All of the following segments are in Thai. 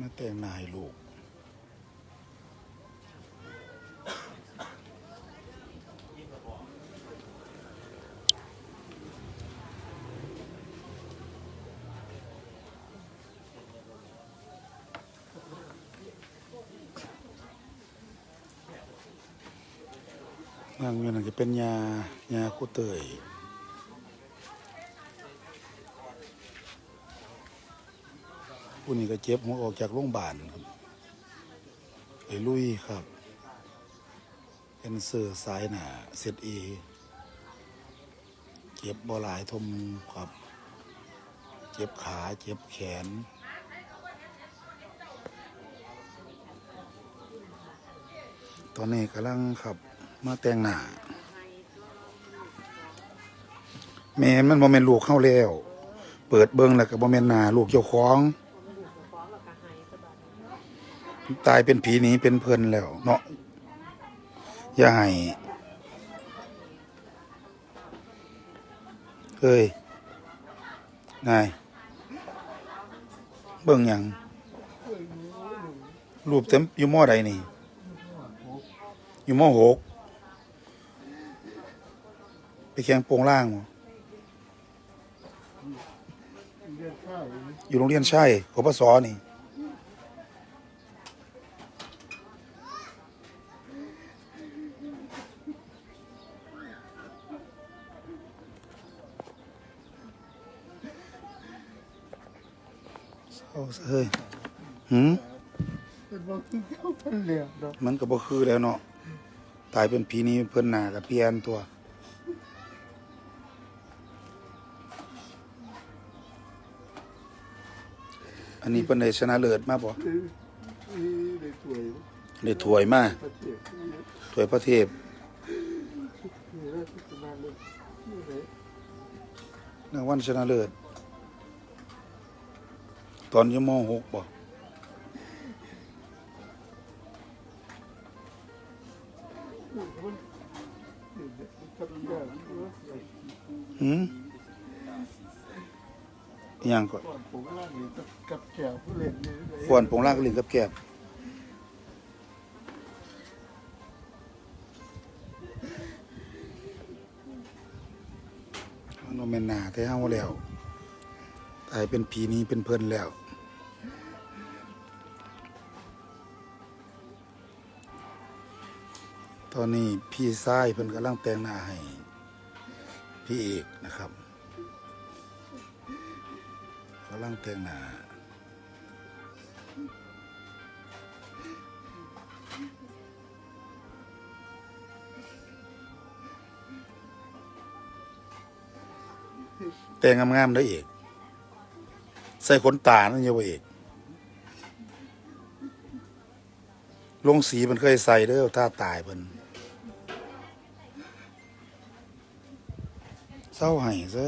มาแต่งหนายลูก นั่งอยู่นั่นจะเป็นยายาคู่เตย ผู้นี้ก็เจ็บหัวออกจากโรงพยาบาลครับไอลุยครับเป็นเสือสายหนาเซตเอเจ็บบ่หลายทมครับ เจ็บขาเจ็บแขนตอนนี้กำลังขับมาแต่งหน้าแม่มันบ่แม่นลูกเข้าแล้ว เปิดเบิ่งแล้วก็บ่แม่นหน้าลูกเจ้าของ ตายเป็นผีหนีเป็นเพิ่อนแล้ว เนาะอย่าให้เฮ้ยนายเบิ่งหยังรูปเต็มอยู่มอใดนี่ อยู่มหกไปแข่งโปงล่างอยู่โรงเรียนใช่กปศนี่ เอ้ยหืมมันก็บ่คือแล้วเนาะตายเป็นผีนี้เพื่นหนากับเพียนตัวอันนี้เป็นในชนะเลิศมากปะได้ถวยมากถวยพระเทพนาวันชนะเลิศ ตอนอยู่ม .6 บ่นี่มันนี่ะอ้หืมอิหยังก่อนผมล่างนี่กับแก้วผู้เล่นนี่เลยควรปงล่างกลิ้งกับแก้บมันบ่แม่นหน้าแต่เฮาแล้วตายเป็นผีนี้เป็นเพิ่นแล้ว ตอนนี้พี่ชายเพิ่นกำลังแต่งหน้าให้ พี่เอกนะครับกำลังแต่งหน้าแต่งงามๆได้เอก ใส่ขนตานั่นเยาวเอกลงสีมันเคยใส่เด้อถ้าตายเพิ่น เศร้าให้ซะ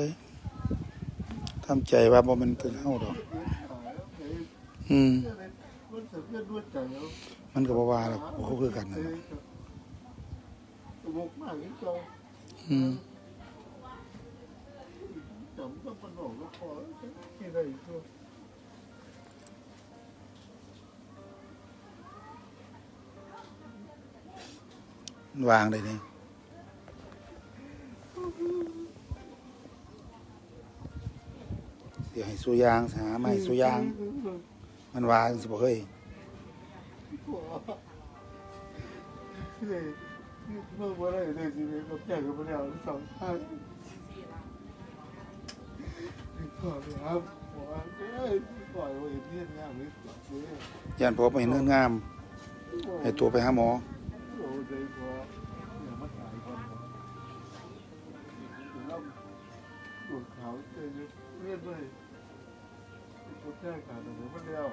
ทำใจว่าบ่มันถึงเฮาดอก อืม มันก็บ่ว่าหรอกบ่เขาคือกันนั่นแหละสมกมากที่เจ้าอืมจำต้องมันออกแล้วพอที่ได้ตัววางได้นี่ ดี๋ยวให้สุยางหาไม้สุยาง มันวางสิบ่เฮ้ยเลยเมื่อวันไหนเลยสิเลยกับแก่กับมันแล้วสองท่านขอครับขอเอ้ยปล่อยไว้เพี้ยนงามเลยเลยย่านพอไปเห็นเนื้องามให้ตัวไปหาหมอโอ้ใจพออย่ามาถ่ายคนแล้วปวดเขาเจอเลือดเลย ปวดแก้ขาดแต่มันแล้ว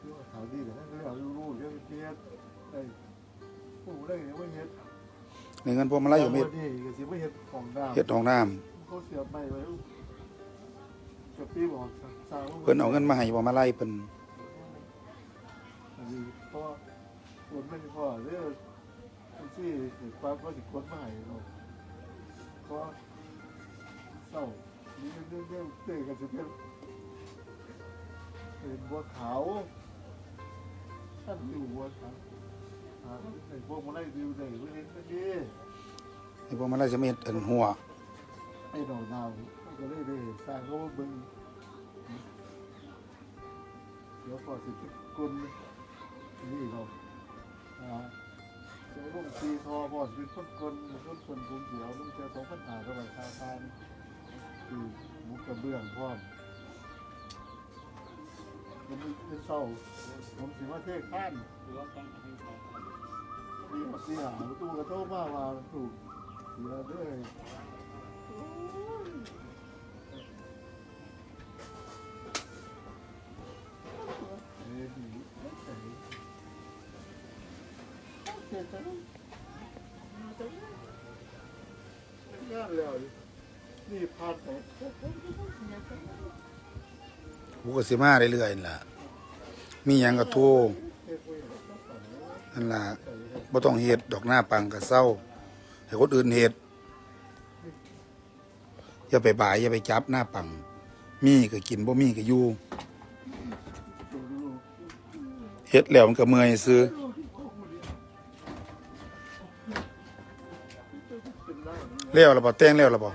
คือว่าเขาดีแต่นั่นก็เอาลูกเรื่องเพี้ยนไอ้ผู้ได้เนี่ยว่าเฮ็ดในเงินพวกมาไล่อยู่เม็ดเฮ็ดก็สิว่าเฮ็ดของดาวเฮ็ดห้องน้ำเขาเสียไปไว้กับพี่บอกสาวเพิ่นเอาเงินมาให้บ่มาไล่เพิ่นอันนี้เพราะคนไม่พอเรื่องที่ปั๊บก็สิคนมาให้เราเพราะเศร้านี่ เรื่องเรื่องเตะกันสิเป็นเป็นบัวขาวท่านอยู่บัวขาวหาในพวกมาไล่ดิวได้ไม่เห็นก็ดีไอ้พวกมันได้จะไม่เห็นอันหัวไอ้ดอกนาวมันก็เลยได้สร้างเขามาเบิ่งเดี๋ยวพอสิเป็นคนนี่เราอ่าจะลงซีทอพอสิเป็นคนคนคนคนผมเดียวมันจะสองปัญหาเท่าไหร่ค่าทา คือมุกกระเบื้องพร้อมมันเป็นเศร้าผมสิว่าเทศข้านหรือว่าต้องให้เขาทำมีมาเสียหาตู้กระโทษมาว่าถูกเสียด้วยเอ้ยดีไม่ใช่เสียจังงานแล้ว นี่พาดแต่กูก็สิมาเรื่อยๆนั่นล่ะ มีหยังก็โทรนั่นล่ะบ่ต้องเฮ็ดดอกหน้าปังก็เศร้า ให้คนอื่นเฮ็ดอย่าไปบ่ายอย่าไปจับหน้าปัง มีก็กินบ่มีก็อยู่เฮ็ดแล้วมันก็เมื่อยซื้อแล้วล่ะบ่แต่งแล้วล่ะบ่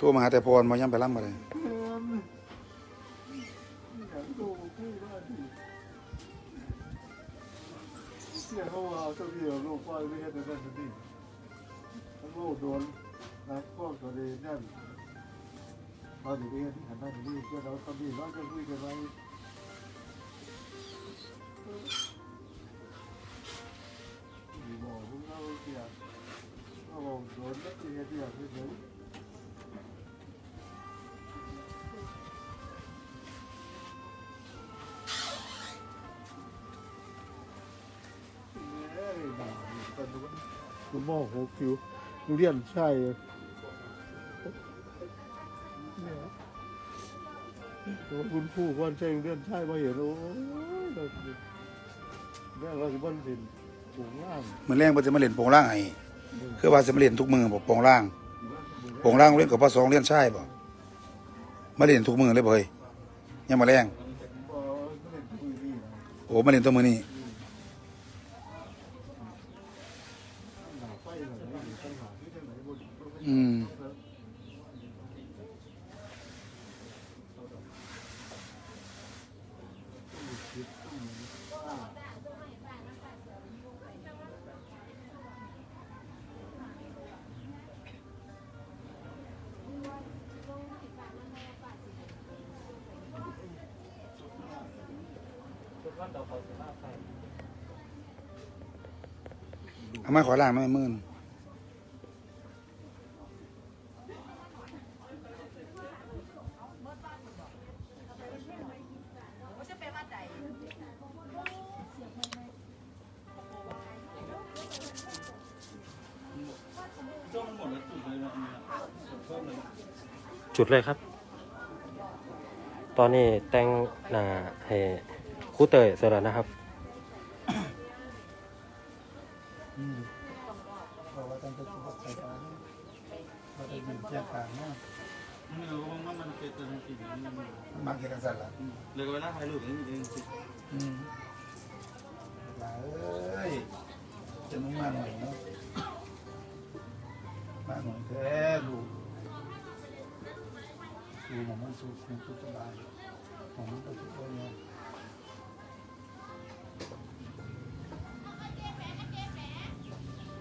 ตัวมาหาแต่พรมายังไปล่ำบ่ได้เสียเขาเอาเจ้าพี่เอาลูกพ่อไม่ใช่แต่นั่นนี่ทั้งโลกโดนนะพ่อตัวเองนั่นตอนนี้ที่หันหน้าที่นี่เจ้าเราตอนนี้เราจะคุยกันไว้ คุณหมอหกคิวเรียนใช่ตัวคุณผู้วันใช่เรียนใช่มาเห็นโอ้ยแม่เราจะบ้านสินสูงล่างมื้อแรงบ่จะมาเล่นโปงล่างให้คือว่าสิมาเล่นทุกมื้อบ่โปงล่างโปงล่างเล่นกับพ่อสองเล่นชายบ่มาเล่นทุกมื้อเลยบ่เฮ้ยยังมาแรงพอไม่ได้คุยนี่นะโอ้มาเล่นตัวมื้อนี้ หนาไฟหนาไหนปัญหาที่ไหนบน อืม คิดว่าเราเขาจะมาใครเอามาขอล่างหน่อยมื่นช่วงหมดแล้วจุดเลยนะอันเนี้ยเพิ่มเลยจุดเลยครับ ตอนนี้แต่งหน้าให้ ครูเตยเสร็จแล้วนะครับเพราะว่าต้องไปจุดไฟฟ้าเราจะมีแจ้งการเนะไม่รู้ว่ามันเป็นตัวจริงๆมันมักเฮ็ดจังซั่นละเลยก็เวลาถ่ายรูปนี่เองสิอืมหลาเอ้ยจะนุ่งมาหน่อยเนาะมาหน่อยแท้ลูกดูหมอมันสุขมันสุขสบายหมอมันก็สุขเลยเนา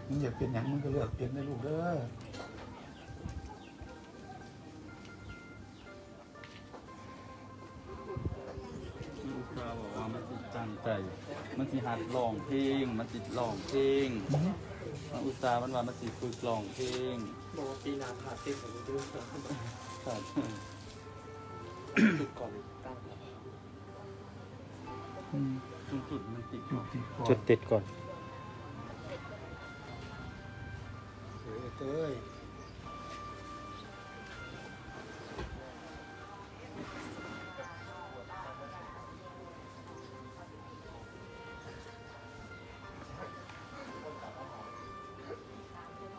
มึงอยากเป็นหยังมึงก็เลือกเป็นได้ลูกเด้อคืออุตราบอกว่ามันสิจังใจ มันสิหัดร้องเพลง มันสิร้องเพลงมันอุตส่าห์มันว่ามันสิฝึกร้องเพลงบอกว่าปีหนาขาดเต้นของมันด้วยครับครับจุดก่อนตั้งครับอืมจุดจุดมันติดจุดติดก่อนจุดติดก่อน เตย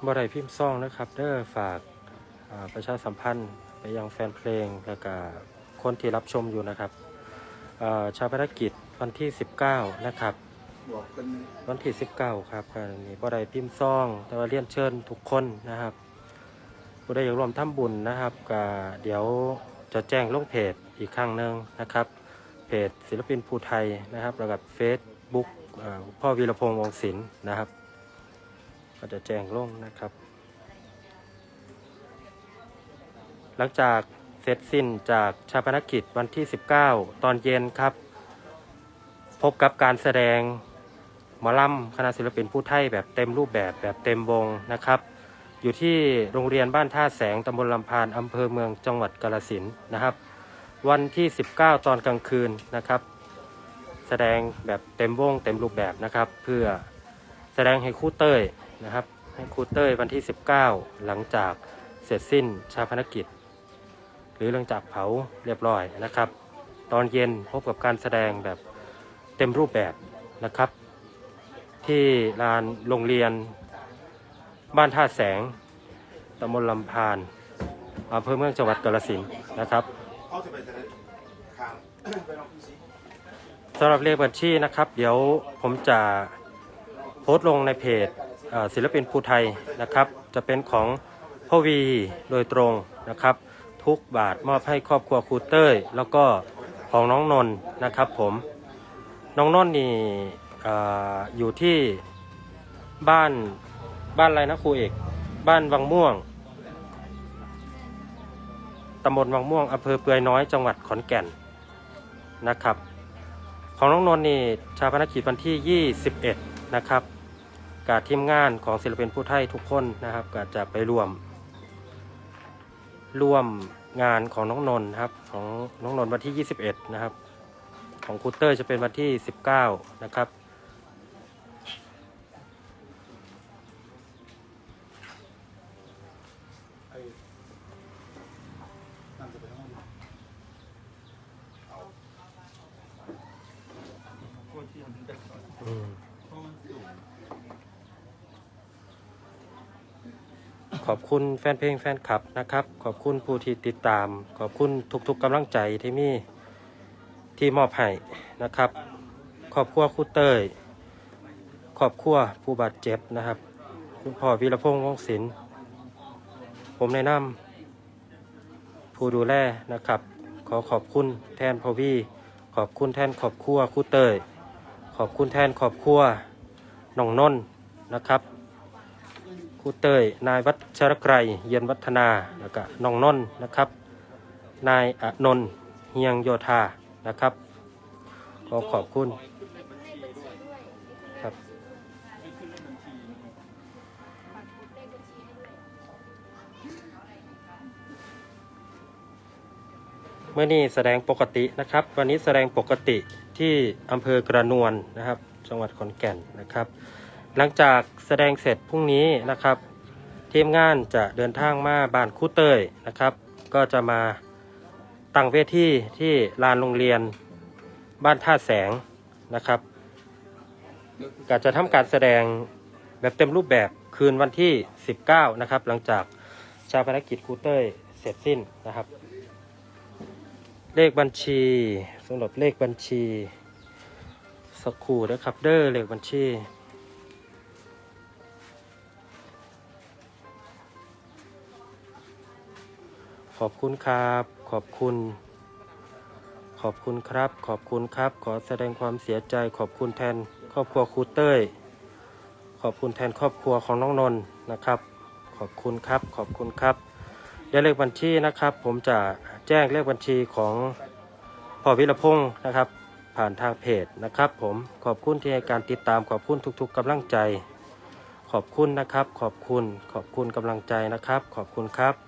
บ่ได้พิมพ์ซ่องนะครับเด้อฝากประชาสัมพันธ์ไปยังแฟนเพลงและก็คนที่รับชมอยู่นะครับชาวปนกิจวันที่ 19 นะครับ บอกกันวันที่19ครับก็มีบ่ได้พิมพ์ซอง แต่ว่าเรียนเชิญทุกคนนะครับผู้ใดอยากร่วมทำบุญนะครับก็เดี๋ยวจะแจ้งลงเพจอีกครั้งหนึ่งนะครับ เพจศิลปินภูไทยนะครับแล้วกับเฟซบุ๊กพ่อวีรพงษ์วงศิลป์นะครับ ก็จะแจ้งลงนะครับ หลังจากเสร็จสิ้นจากชาปนกิจวันที่ 19 ตอนเย็นครับ พบกับการแสดง หมอลำคณะศิลปินผู้ไทยแบบเต็มรูปแบบแบบเต็มวงนะครับ อยู่ที่โรงเรียนบ้านท่าแสงตำบลลำพานอำเภอเมืองจังหวัดกาลสินนะครับ วันที่ 19 ตอนกลางคืนนะครับ แสดงแบบเต็มวงเต็มรูปแบบนะครับ เพื่อแสดงให้ครู่เต้ยนะครับ ให้ครูเต้ยวันที่ 19 หลังจากเสร็จสิ้นชาพนกิจ หรือหลังจากเผาเรียบร้อยนะครับ ตอนเย็นพบกับการแสดงแบบเต็มรูปแบบนะครับ ที่ลานโรงเรียน บ้านท่าแสงตำบลลำพานอำเภอเมืองจังหวัดกาฬสินธุ์นะครับสำหรับเลขบัญชีนะครับ เดี๋ยวผมจะโพสต์ลงในเพจศิลปินภูไทยนะครับ จะเป็นของพ่อวีโดยตรงนะครับ ทุกบาทมอบให้ครอบครัวครูเต้ย แล้วก็ของน้องนนท์นะครับผมน้องนนท์นี่ ออยู่ที่บ้านบ้านอะไรนะครูเอก บ้านวังม่วงตำบลวังม่วงอำเภอเปือยน้อยจังหวัดขอนแก่นนะครับ ของน้องนนท์นี่ชาปนกิจวันที่ 21 นะครับกับทีมงานของศิลปินผู้ไทยทุกคนนะครับก็จะไปร่วม ร่วมงานของน้องนนท์ครับของน้องนนท์วันที่ 21 นะครับ ของคูเตอร์จะเป็นวันที่ 19 นะครับ นั่นจะไปทั้งหมด โคตรที่มันจะ อืม เพราะมันสูง ขอบ คุณแฟนเพลงแฟนคลับนะครับ ขอบคุณผู้ที่ติดตาม ขอบคุณทุกๆกำลังใจที่มีที่มอบให้นะครับครอบครัวครูเตยครอบครัวผู้บาดเจ็บนะครับ คุณพ่อวีรพงษ์วงศิลป์ผมแนะนำผู้ดูแลนะครับ ขอขอบคุณแทนพ่อวีขอบคุณแทนครอบครัวครูเตยขอบคุณแทนครอบครัวน้องนนท์นะครับ ครูเตยนายวัชรไกรเย็นวัฒนาแล้วก็น้องนนท์นะครับ นายอนนท์เฮียงโยธานะครับขอขอบคุณครับเมื่อนี้แสดงปกตินะครับ วันนี้แสดงปกติที่อำเภอกระนวลนะครับ จังหวัดขอนแก่นนะครับ หลังจากแสดงเสร็จพรุ่งนี้นะครับทีมงานจะเดินทางมาบ้านคู่เตยนะครับ ก็จะมาตั้งเวทีที่ลานโรงเรียนบ้านท่าแสงนะครับก็จะทำการแสดงแบบเต็มรูปแบบคืนวันที่ 19 นะครับ หลังจากชาพนกิจครูเตยเสร็จสิ้นนะครับ เลขบัญชีสำหรับเลขบัญชี สักครู่นะครับเด้อเลขบัญชี ขอบคุณครับ ขอบคุณ ขอบคุณครับ ขอบคุณครับ ขอแสดงความเสียใจ ขอบคุณแทนครอบครัวครูเต้ย ขอบคุณแทนครอบครัวของน้องนนท์นะครับ ขอบคุณครับ ขอบคุณครับเดี๋ยวเลขบัญชีนะครับ ผมจะแจ้งเลขบัญชีของพ่อวิรพงศ์นะครับ ผ่านทางเพจนะครับ ผมขอบคุณที่ให้การติดตามขอบคุณทุก ๆกำลังใจ ขอบคุณนะครับ ขอบคุณ ขอบคุณกำลังใจนะครับ ขอบคุณครับ